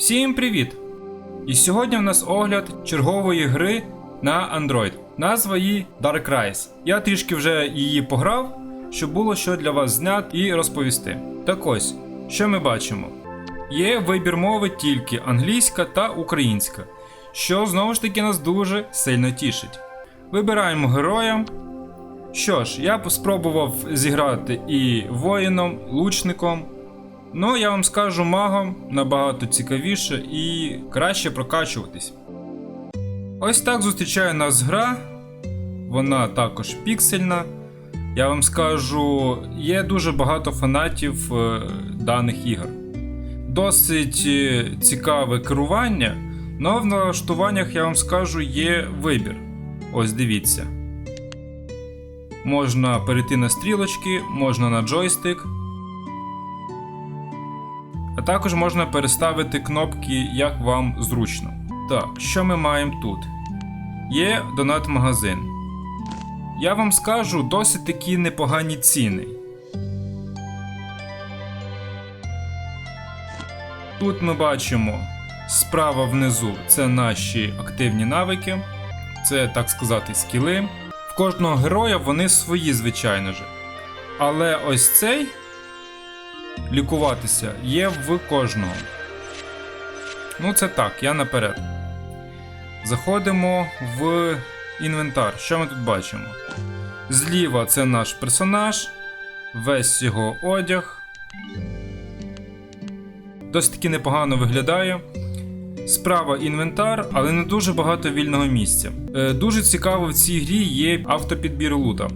Всім привіт! І сьогодні в нас огляд чергової гри на Android. Назва її Dark Rise. Я трішки вже її пограв, щоб було що для вас зняти і розповісти. Так ось, що ми бачимо? Є вибір мови тільки англійська та українська, що знову ж таки нас дуже сильно тішить. Вибираємо героя. Що ж, я спробував зіграти і воїном, лучником. Ну, я вам скажу, магом набагато цікавіше і краще прокачуватись. Ось так зустрічає нас гра. Вона також піксельна. Я вам скажу, є дуже багато фанатів е, даних ігор. Досить е, цікаве керування, але в налаштуваннях я вам скажу є вибір. Ось дивіться. Можна перейти на стрілочки, можна на джойстик. А також можна переставити кнопки, як вам зручно. Так, що ми маємо тут? Є донат-магазин. Я вам скажу досить такі непогані ціни. Тут ми бачимо справа внизу це наші активні навики, це так сказати скіли. В кожного героя вони свої, звичайно ж. Але ось цей лікуватися є в кожного. Ну, це так, я наперед. Заходимо в інвентар. Що ми тут бачимо? Зліва це наш персонаж, весь його одяг. Досить таки непогано виглядає. Справа інвентар, але не дуже багато вільного місця. Е, дуже цікаво в цій грі є автопідбір лута.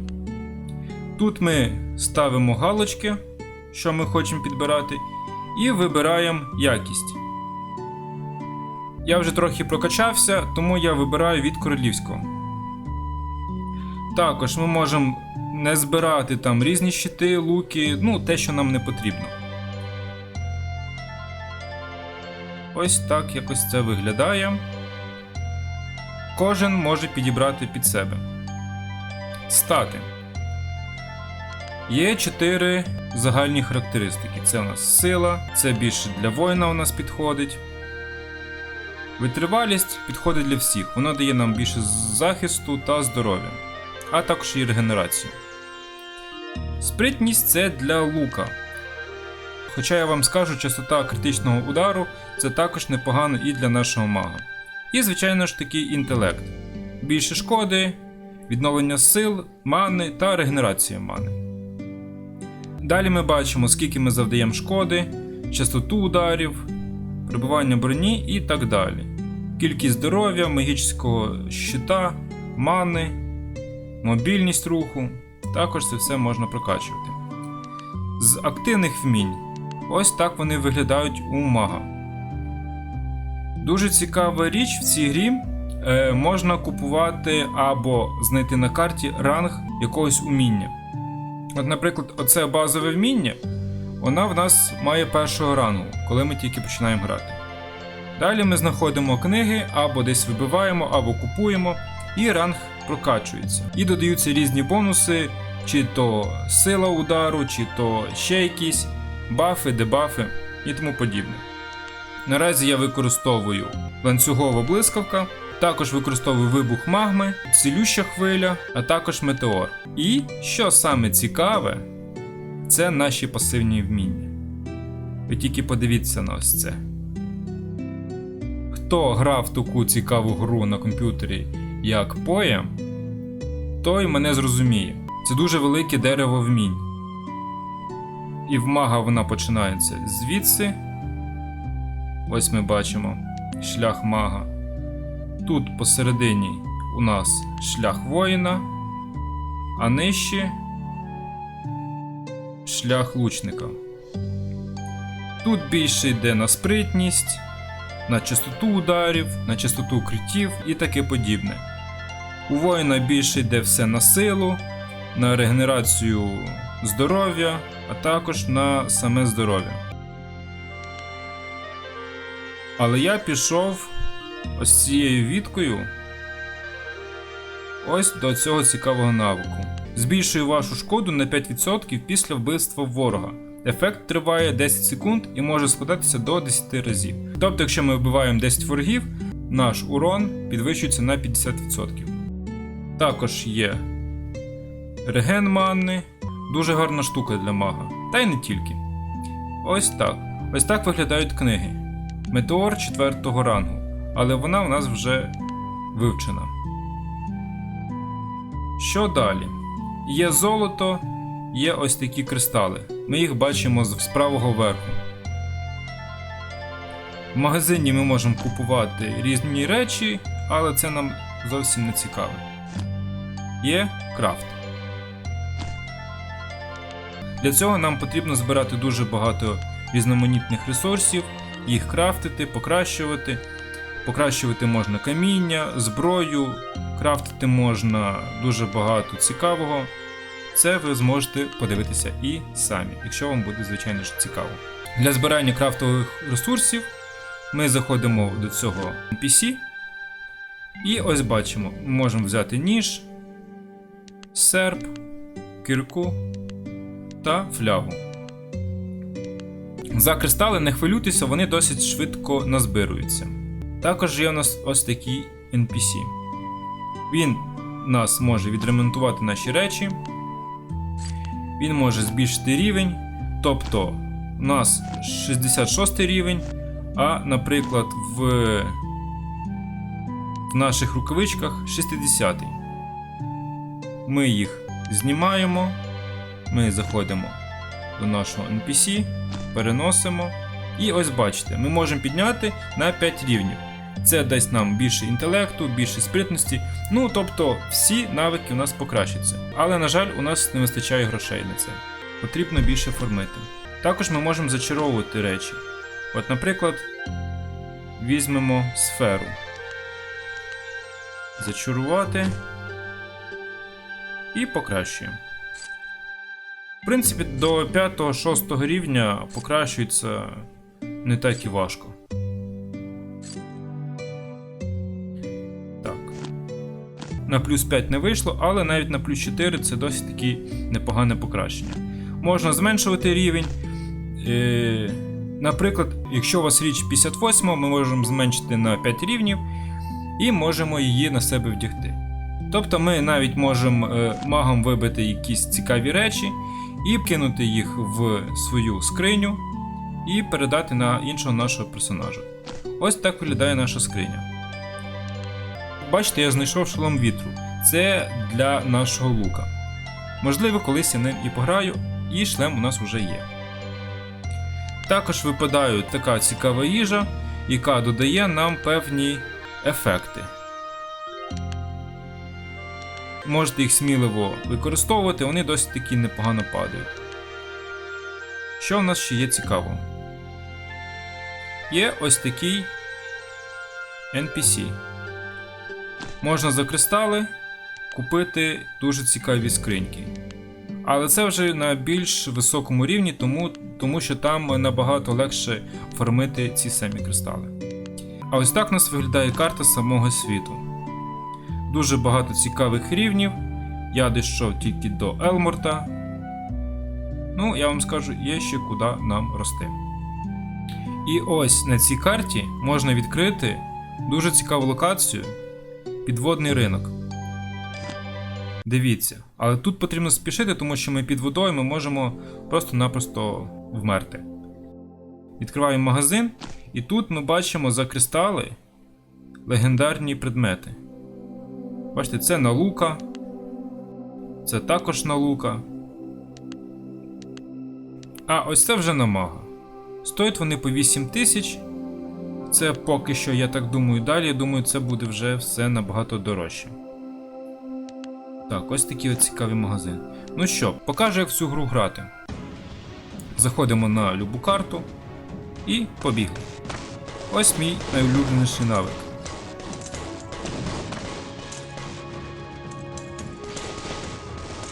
Тут ми ставимо галочки, що ми хочемо підбирати, і вибираємо якість. Я вже трохи прокачався, тому я вибираю від королівського. Також ми можемо не збирати там різні щити, луки, ну те, що нам не потрібно. Ось так якось це виглядає. Кожен може підібрати під себе. Стати. Є 4 загальні характеристики. Це у нас сила, це більше для воїна у нас підходить. Витривалість підходить для всіх. Воно дає нам більше захисту та здоров'я, а також і регенерацію. Спритність це для лука. Хоча я вам скажу, частота критичного удару це також непогано і для нашого мага. І, звичайно ж таки, інтелект. Більше шкоди, відновлення сил, мани та регенерація мани. Далі ми бачимо, скільки ми завдаємо шкоди, частоту ударів, прибування броні і так далі. Кількість здоров'я, магічного щита, мани, мобільність руху. Також це все можна прокачувати. З активних вмінь. Ось так вони виглядають у мага. Дуже цікава річ в цій грі. Е, можна купувати або знайти на карті ранг якогось уміння. От, наприклад, оце базове вміння, вона в нас має першого рангу, коли ми тільки починаємо грати. Далі ми знаходимо книги, або десь вибиваємо, або купуємо, і ранг прокачується. І додаються різні бонуси, чи то сила удару, чи то ще якісь бафи, дебафи і тому подібне. Наразі я використовую ланцюгова блискавка, також використовую вибух магми, цілюща хвиля, а також метеор. І, що саме цікаве, це наші пасивні вміння. Ви тільки подивіться на ось це. Хто грав таку цікаву гру на комп'ютері як Poem, той мене зрозуміє. Це дуже велике дерево вмінь. І в мага вона починається звідси. Ось ми бачимо шлях мага. Тут посередині у нас шлях воїна, а нижче шлях лучника. Тут більше йде на спритність, на частоту ударів, на частоту укриттів і таке подібне. У воїна більше йде все на силу, на регенерацію здоров'я, а також на саме здоров'я. Але я пішов ось цією віткою ось до цього цікавого навику. Збільшує вашу шкоду на 5% після вбивства ворога. Ефект триває 10 секунд і може складатися до 10 разів. Тобто, якщо ми вбиваємо 10 ворогів, наш урон підвищується на 50%. Також є реген манни, дуже гарна штука для мага. Та й не тільки. Ось так. Ось так виглядають книги. Метеор 4 рангу, але вона у нас вже вивчена. Що далі? Є золото, є ось такі кристали. Ми їх бачимо з правого верху. В магазині ми можемо купувати різні речі, але це нам зовсім не цікаво. Є крафт. Для цього нам потрібно збирати дуже багато різноманітних ресурсів, їх крафтити, покращувати. Покращувати можна каміння, зброю, крафтити можна дуже багато цікавого. Це ви зможете подивитися і самі, якщо вам буде, звичайно ж, цікаво. Для збирання крафтових ресурсів ми заходимо до цього NPC. І ось бачимо, ми можемо взяти ніж, серп, кірку та флягу. За кристали не хвилюйтеся, вони досить швидко назбируються. Також є у нас ось такий NPC. Він нас може відремонтувати наші речі. Він може збільшити рівень. Тобто, у нас 66 рівень, а, наприклад, в, в наших рукавичках 60. Ми їх знімаємо. Ми заходимо до нашого NPC, переносимо. І ось бачите, ми можемо підняти на 5 рівнів. Це дасть нам більше інтелекту, більше спритності. Ну тобто всі навики у нас покращаться. Але, на жаль, у нас не вистачає грошей на це. Потрібно більше формити. Також ми можемо зачаровувати речі. От, наприклад, візьмемо сферу. Зачарувати і покращуємо. В принципі, до 5-6 рівня покращується не так і важко. На плюс 5 не вийшло, але навіть на плюс 4 це досить таки непогане покращення. Можна зменшувати рівень. Е, наприклад, якщо у вас річ 58, ми можемо зменшити на 5 рівнів і можемо її на себе вдягти. Тобто ми навіть можемо е, магом вибити якісь цікаві речі і кинути їх в свою скриню і передати на іншого нашого персонажа. Ось так виглядає наша скриня. Бачите, я знайшов шолом вітру. Це для нашого лука. Можливо, колись я ним і пограю, і шлем у нас вже є. Також випадає така цікава їжа, яка додає нам певні ефекти. Можете їх сміливо використовувати, вони досить таки непогано падають. Що в нас ще є цікавого? Є ось такий NPC. Можна за кристали купити дуже цікаві скриньки. Але це вже на більш високому рівні, тому, тому що там набагато легше формити ці самі кристали. А ось так у нас виглядає карта самого світу. Дуже багато цікавих рівнів. Я дійшов тільки до Елморта. Ну, я вам скажу, є ще куди нам рости. І ось на цій карті можна відкрити дуже цікаву локацію підводний ринок. Дивіться, але тут потрібно спішити, тому що ми під водою ми можемо просто-напросто вмерти. Відкриваємо магазин, і тут ми бачимо за кристали легендарні предмети. Бачите, це налука. Це також налука. А ось це вже намага. Стоять вони по 8 тисяч. Це поки що, я так думаю, далі. Думаю, це буде вже все набагато дорожче. Так, ось такий от цікавий магазин. Ну що, покажу, як в цю гру грати. Заходимо на любу карту і побігли. Ось мій найулюбленіший навик.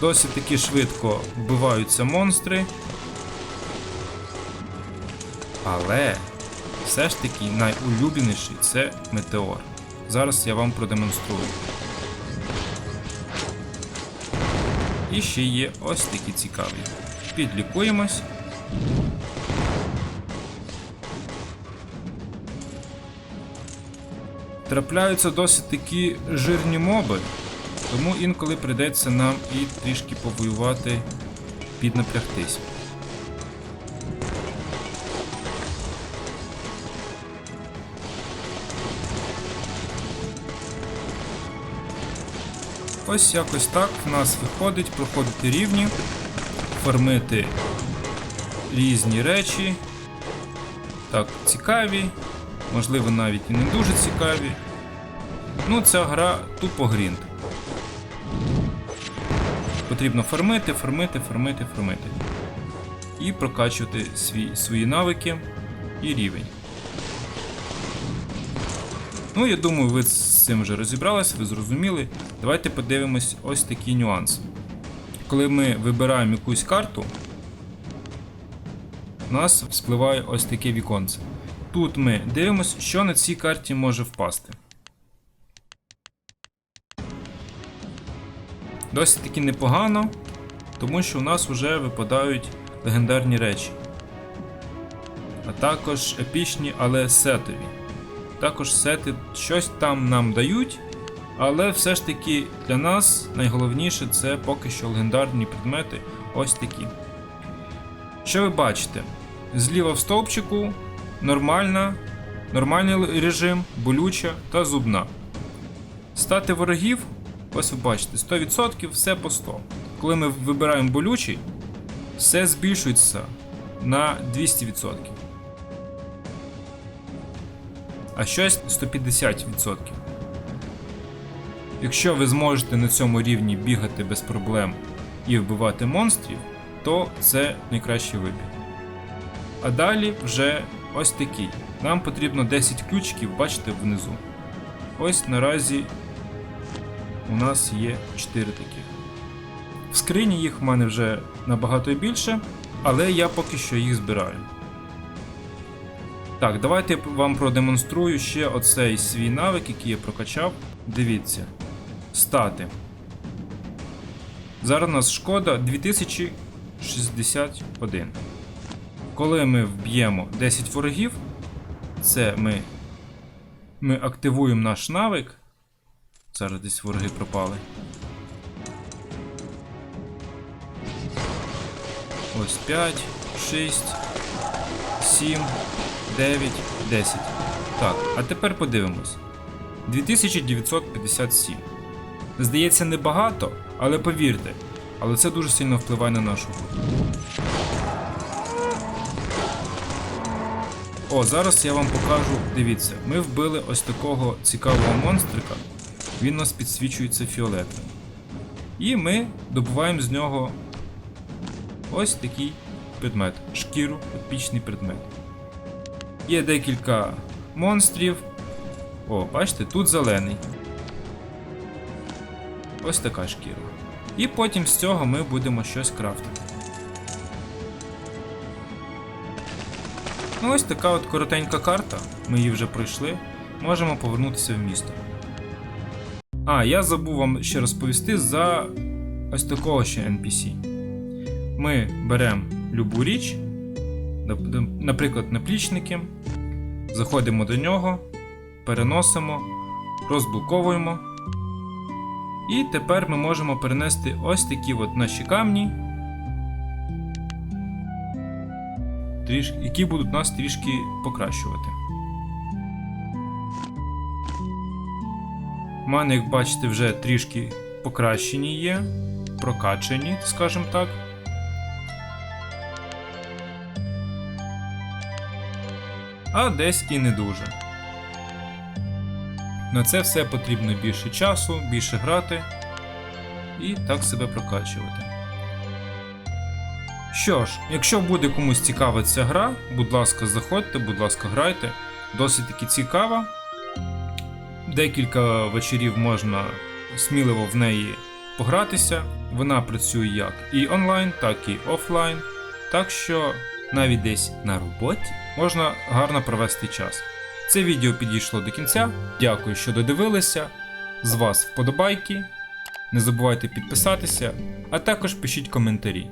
Досить таки швидко вбиваються монстри. Але все ж таки найулюбленіший це метеор. Зараз я вам продемонструю. І ще є ось такі цікаві. Підлікуємось Трапляються досить такі жирні моби, тому інколи прийдеться нам і трішки повоювати, піднапрягтись. Ось якось так в нас виходить проходити рівні, фармити різні речі. Так, цікаві, можливо навіть і не дуже цікаві. Ну, ця гра тупо грінд. Потрібно фармити, фармити, фармити, фармити. І прокачувати свій, свої навики і рівень. Ну, я думаю, ви з цим вже розібралися, ви зрозуміли. Давайте подивимось ось такий нюанс. Коли ми вибираємо якусь карту, у нас спливає ось таке віконце. Тут ми дивимося, що на цій карті може впасти. Досить таки непогано, тому що у нас вже випадають легендарні речі. А також епічні, але сетові. Також сети щось там нам дають, але все ж таки для нас найголовніше це поки що легендарні предмети ось такі. Що ви бачите? Зліва в стовпчику нормальна, нормальний режим, болюча та зубна. Стати ворогів, ось ви бачите, 100% все по 100. Коли ми вибираємо болючий, все збільшується на 200%. А щось 150%. Якщо ви зможете на цьому рівні бігати без проблем і вбивати монстрів, то це найкращий вибір. А далі вже ось такий. Нам потрібно 10 ключиків, бачите внизу. Ось наразі у нас є 4 таких. В скрині їх в мене вже набагато більше, але я поки що їх збираю. Так, давайте я вам продемонструю ще оцей свій навик, який я прокачав. Дивіться. Стати. Зараз у нас шкода 2061. Коли ми вб'ємо 10 ворогів, це ми, ми активуємо наш навик. Зараз десь вороги пропали. Ось 5, 6, 7, 9, 10. Так, а тепер подивимось. 2957. Здається, небагато, але повірте, але це дуже сильно впливає на нашу гру. О, зараз я вам покажу. Дивіться, ми вбили ось такого цікавого монстрика. Він у нас підсвічується фіолетовим. І ми добуваємо з нього ось такий предмет. Шкіру, епічний предмет. Є декілька монстрів. О, бачите, тут зелений. Ось така шкіра. І потім з цього ми будемо щось крафтити. Ну ось така от коротенька карта, ми її вже пройшли. Можемо повернутися в місто. А, я забув вам ще розповісти за ось такого ще NPC. Ми беремо любу річ, наприклад, наплічники, заходимо до нього, переносимо, розблоковуємо. І тепер ми можемо перенести ось такі от наші камні, які будуть нас трішки покращувати. У мене, як бачите, вже трішки покращені є, прокачані, скажімо так. А десь і не дуже. На це все потрібно більше часу, більше грати і так себе прокачувати. Що ж, якщо буде комусь цікава ця гра, будь ласка, заходьте, будь ласка, грайте. Досить таки цікава. Декілька вечорів можна сміливо в неї погратися. Вона працює як і онлайн, так і офлайн. Так що навіть десь на роботі можна гарно провести час. Це відео підійшло до кінця. Дякую, що додивилися. З вас вподобайки. Не забувайте підписатися, а також пишіть коментарі.